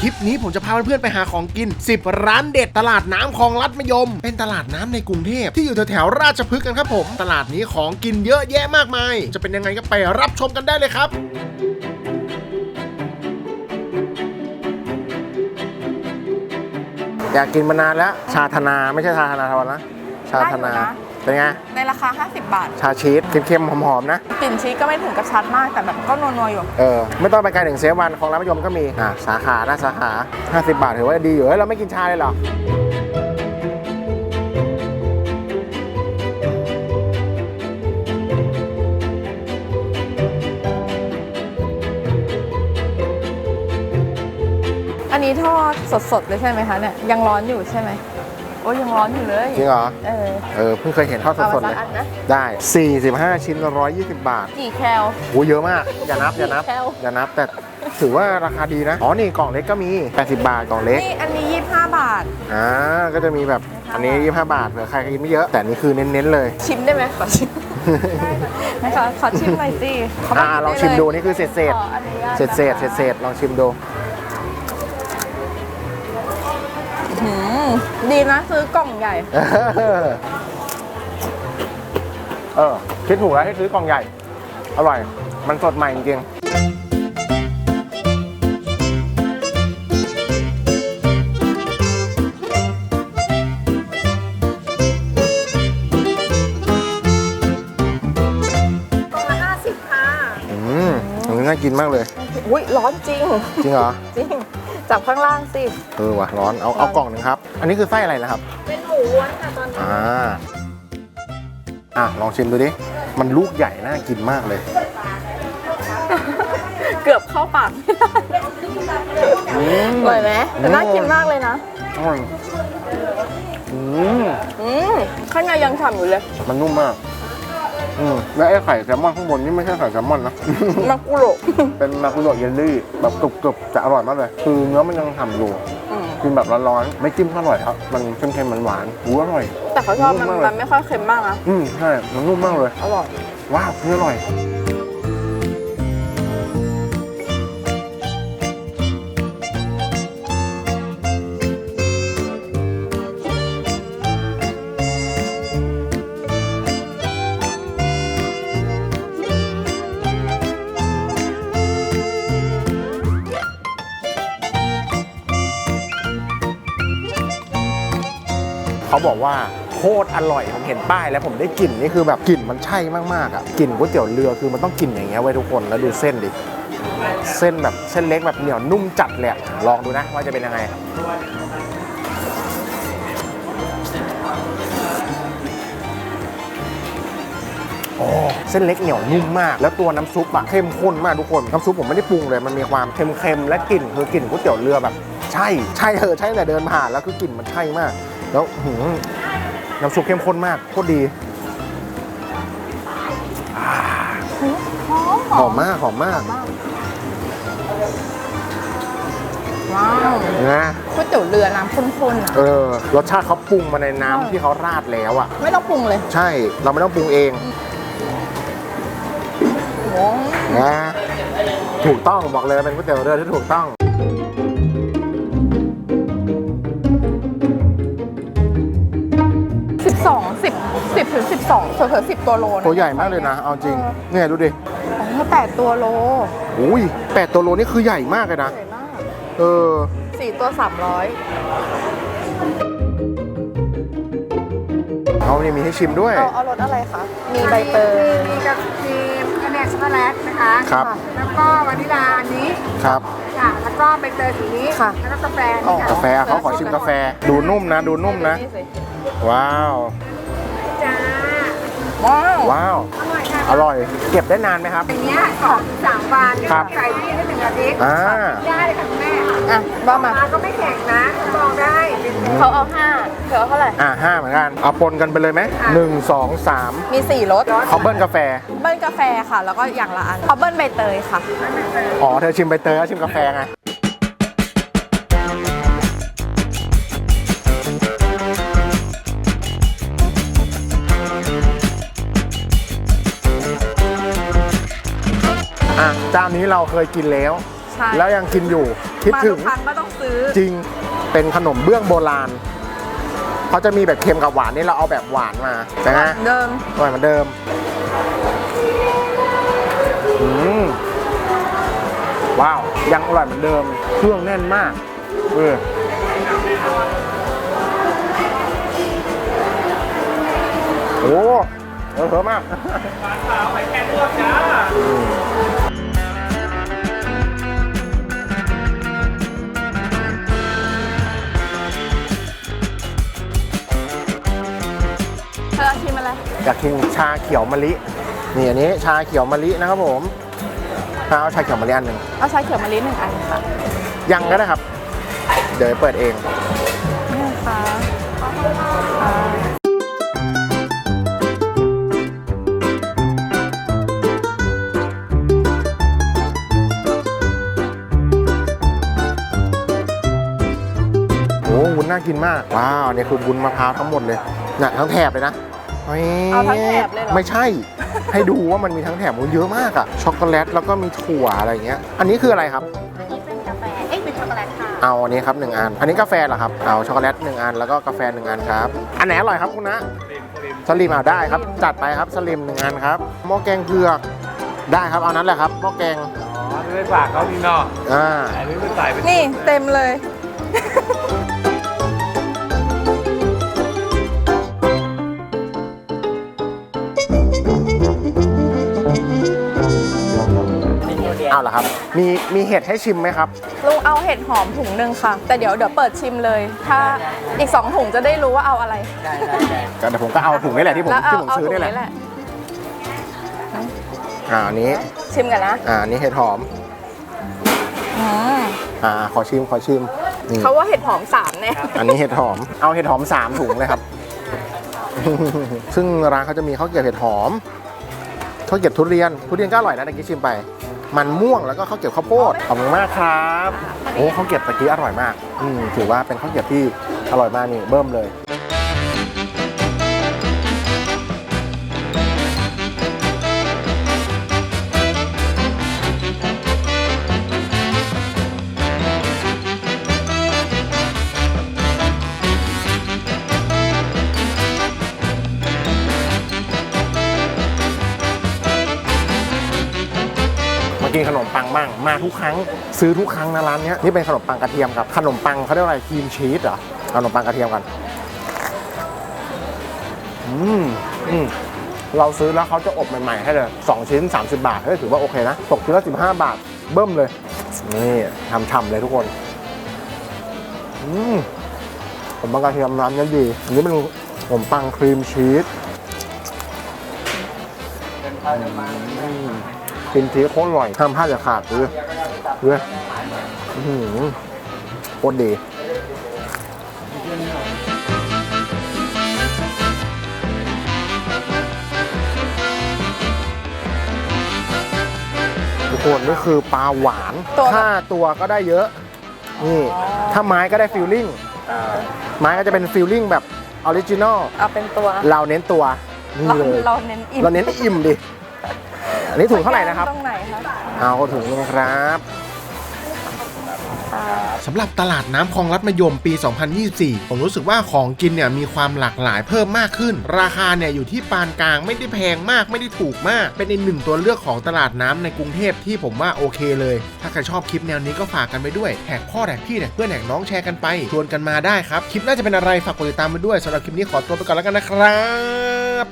คลิปนี้ผมจะพาเพื่อนๆไปหาของกิน 10 ร้านเด็ดตลาดน้ำคลองลัดมะยม เป็นตลาดน้ำในกรุงเทพที่อยู่แถวๆราชพฤกษ์กันครับผม ตลาดนี้ของกินเยอะแยะมากมาย จะเป็นยังไงก็ไปรับชมกันได้เลยครับอยากกินมานานแล้ว ชาธนาไม่ใช่ชาธนาทวันนะ ชาธนาได้อยู่นะ เป็นไง ในราคา 50 บาท ชาชีสเค็มๆหอมๆนะกลิ่นชีสก็ไม่ถึงกับชัดมากแต่แบบก็นัวๆอยู่ เออ ไม่ต้องไปไกลถึงเซฟวันของร้านมะยมก็มี อ่าสาขาหน้าสาขา 50 บาทถือว่าดีอยู่เฮ้ยเราไม่กินชาเลยเหรออันนี้ทอดสดๆเลยใช่ไหมคะเนี่ยยังร้อนอยู่ใช่ไหม โอ้ยยังร้อนอยู่เลย จริงเหรอ เออ เออเพิ่งเคยเห็นทอดเอาสมาดๆสัเลยกอันนะ ได้ 45 ชิ้น120 บาทกี่แคลโหเยอะมาก อย่านับอย่านับแคลอย่านับแต่ถือว่าราคาดีนะ อ๋อ นี่กล่องเล็กก็มี 80 บาทกล่องเล็ก นี่อันนี้ 25 บาท อ่า ก็จะมีแบบอันนี้ 25 บาทเผื่อใครกินไม่เยอะ แต่นี่คือเน้นๆเลย ชิมได้ไหมขอชิมนะคะขอชิมหน่อยสิเขอ่าบกลองไชิมดูนี่คือเศษเศษขออนุญาตเศษเศษนะคะเศษเศษลองชิมดู ดีนะซื้อกล่องใหญ่ เออ คิดถูกแล้วให้ซื้อกล่องใหญ่ อร่อย มันสดใหม่จริงๆอืมอันนี้น่ากินมากเลย อุ้ยร้อนจริง จริงเหรอ จริง จับข้างล่างสิ เออว่ะร้อนเอาเอากล่องหนึ่งครับ อันนี้คือไส้อะไรนะครับ เป็นหมูล้วนค่ะตอนนี้อ่าอะลองชิมดูดิ มันลูกใหญ่น่ากินมากเลย เกือบเข้าปากไม่ได้อืมอร่อยไหมแต่น่ากินมากเลยนะอร่อยอืมอืมข้างในยังฉ่ำอยู่เลย มันนุ่มมาก อืมแล้วไอ้ไข่แซลมอนข้างบนนี่ไม่ใช่ไข่แซลมอนนะมักกุโรเป็นมาคุโรเยลลี่แบบกรุบๆจะอร่อยมากเลย คือเนื้อมันยังฉ่ำอยู่อืมกินแบบร้อนๆไม่จิ้มก็อร่อยครับ มันเค็มๆหวานๆหูอร่อย แต่เขาชอบมันนุ่มมากเลย มันไม่ค่อยเค็มมากนะ อืมใช่มันนุ่มมากเลย อร่อย ว้าวนี่อร่อย บอกว่าโคตรอร่อยผมเห็นป้ายแล้วผมได้กลิ่นนี่คือแบบกลิ่นมันใช่มากๆอะกลิ่นก๋วยเตี๋ยวเรือคือมันต้องกลิ่นอย่างเงี้ยไว้ทุกคนแล้วดูเส้นดิเส้นแบบเส้นเล็กแบบเหนียวนุ่มจัดเลยลองดูนะว่าจะเป็นยังไงโอ้เส้นเล็กเหนียวนุ่มมาก แล้วตัวน้ำซุปอะเข้มข้นมากทุกคนน้ำซุปผมไม่ได้ปรุงเลยมันมีความเค็มๆและกลิ่นคือกลิ่นก๋วยเตี๋ยวเรือแบบ ใช่ใช่เออใช่แต่เดินผ่านแล้วคือกลิ่นมันใช่มาก แล้วหืมน้ำซุปเข้มข้นมากโคตรดีหอมหอมมากหอมมากว้าวนะก๋วยเตี๋ยวเรือน้ำข้นๆอะเออรสชาติเขาปรุงมาในเออน้ำที่เขาราดแล้วอะ ไม่ต้องปรุงเลย ใช่เราไม่ต้องปรุงเองโอ้นะถูกต้องบอกเลยเป็นก๋วยเตี๋ยวเรือที่ถูกต้อง 10ถึง12เผลอๆ10 ตัวโลนะตัวใหญ่มากเลยนะ เอาจริง เนี่ยดูดิอ๋อ8ตัวโลอุ้ยแปดตัวโลนี่คือใหญ่มากเลยนะ ใหญ่มากเออ 4ตัว 300เขานี่มีให้ชิมด้วย เอาเอารสอะไรคะ มีใบเตยมีกับครีมคะแนนช็อกโกแลตนะคะครับ แล้วก็วานิลาอันนี้ครับค่ะแล้วก็ใบเตยสีนี้ค่ะ แล้วก็กาแฟอ๋อกาแฟเขาขอชิมกาแฟ ดูนุ่มนะ ดูนุ่มนะ ว้าว ว้าว ว้าว อร่อยค่ะอร่อย เก็บได้นานไหมครับ อย่างเงี้ยสองสามวันครับ ใส่ที่ได้หนึ่งอาทิตย์อ่า ได้เลยค่ะคุณแม่อะว่ามาปลาก็ไม่แข็งนะลองได้เป็นเขาเอาห้าเธอเอาเท่าไหร่ อ่าห้าเหมือนกันเอาปนกันไปเลยไหมหนึ่งสองสามมีสี่รสเขาเบิ้ลกาแฟ เบิ้ลกาแฟค่ะ แล้วก็อย่างละอันเอาเบิ้ลใบเตยค่ะ อ๋อ เธอชิมใบเตยแล้วชิมกาแฟไง เจ้านี้เราเคยกินแล้ว ใช่แล้วยังกินอยู่ คิดมาถึทุงกครั้งก็ต้องซื้อ จริงเป็นขนมเบื้องโบราณเขาจะมีแบบเค็มกับหวานนี่เราเอาแบบหวานมานะฮะ เดิมอร่อยเหมือนเดิมอืมว้าว ยังอร่อยเหมือนเดิม เครื่องแน่นมาก เออโอ้เออเยอะมากเธากกินชาเขียวมะลินี่อันนี้ชาเขียวมะลินะครับผมถ้าเอาชาเขียวมะลิอันหนึ่งเอาชาเขียวมะลิหนึ่งอันค่ะ ยังก็ได้ครับ เดี๋ยวเปิดเองนี่ค่ะค่ะโอ้วุ้นน่ากินมาก ว้าวเนี่ยคือวุ้นมะพร้าวทั้งหมดเลยน่ะทั้งแถบเลยนะฮ้ย เอาทั้งแถบเลยเหรอ ไม่ใช่ ให้ดูว่ามันมีทั้งแถบมันเยอะมากอะช็อกโกแลตแล้วก็มีถั่วอะไรอย่างเงี้ย อันนี้คืออะไรครับ อันนี้เป็นกาแฟ เอ้ยเป็นช็อกโกแลตค่ะ เอาอันนี้ครับหนึ่งอัน อันนี้กาแฟเหรอครับ เอาช็อกโกแลตหนึ่งอันแล้วก็กาแฟหนึ่งอันครับ อันไหนอร่อยครับคุณนะ สลิมเอาได้ครับ จัดไปครับสลิมหนึ่งอันครับ หม้อแกงเผือก ได้ครับเอานั้นแหละครับหม้อแกง อ๋อนี่ไม่ฝากเขานี่เนาะอ่าอันนี้ไม่ใส่เป็นนี่เต็มเลย เอาละครับ มีมีเห็ดให้ชิมไหมครับ ลุงเอาเห็ดหอมถุงหนึ่งค่ะ แต่เดี๋ยวเดี๋ยวเปิดชิมเลย ถ้าอีกสองถุงจะได้รู้ว่าเอาอะไร ก็เดี๋ยวผมก็เอาถุงนี่แหละที่ผมแล้วเอาที่ผมเอาซื้อถุงนี่แหละนี้แหละ อ่าอันนี้ ชิมกันนะอ่าอันนี้เห็ดหอม อืมอ่า ขอชิม ขอชิม นี่ เขาว่าเห็ดหอมสามเนี่ย อันนี้เห็ดหอม เอาเห็ดหอมสามถุงเลยครับ ซึ่งร้านเขาจะมีข้าวเกรี๊ยวเห็ดหอม ข้าวเกรี๊ยวทุเรียน ทุเรียนก็อร่อยนะตะกี้ชิมไป มันม่วงแล้วก็ข้าวเกรี๊ยวข้าวโพดขอบคุณมากครับ โอ้ข้าวเกรี๊ยวตะกี้อร่อยมาก อืมถือว่าเป็นข้าวเกรี๊ยวที่อร่อยมากนี่เบิ่มเลย กินขนมปังบ้าง มาทุกครั้งซื้อทุกครั้งนะร้านนี้นี่เป็นขนมปังกระเทียมครับขนมปังเขาเรียกว่าอะไรครีมชีสเหรอขนมปังกระเทียมกันอืมอืมเราซื้อแล้วเขาจะอบใหม่ๆให้เลย2ชิ้น 30 บาทเฮ้ยถือว่าโอเคนะตกชิ้นละ15 บาท เบิ่มเลย นี่ทำฉ่ำเลยทุกคนอืมขนมปังกระเทียมร้านนี้ดีอันนี้เป็นขนมปังครีมชีสกิ นทีโคตรอร่อยห้ามพลาดอย่าขาดเลยเลยอื้อหือโคตรดีทุกคนนี่คือปลาหวานตัวถ้าตัวก็ได้เยอะ นี่ ถ้าไม้ก็ได้ฟิลลิ่งไม้ก็จะเป็นฟิลลิ่งแบบออริจินอลเอาเป็นตัว เราเน้นตัวนี่เราเลยเราเน้นอิ่ม เราเน้นอิ่มดิ อันนี้ถุงเท่าไหร่นะครับ ตรงไหนคะเอาถุงนึงครับอ่าสำหรับตลาดน้ำคลองรัดมะยมปี 2024 ผมรู้สึกว่าของกินเนี่ยมีความหลากหลายเพิ่มมากขึ้น ราคาเนี่ยอยู่ที่ปานกลางไม่ได้แพงมากไม่ได้ถูกมาก เป็นอีกหนึ่งตัวเลือกของตลาดน้ำในกรุงเทพที่ผมว่าโอเคเลย ถ้าใครชอบคลิปแนวนี้ก็ฝากกันไปด้วยแท็กพ่อแท็กพี่แท็กเพื่อนแท็กน้องแชร์กันไปชวนกันมาได้ครับ คลิปน่าจะเป็นอะไรฝากกดติดตามไปด้วยสำหรับคลิปนี้ขอตัวไปก่อนแล้วกันนะครับ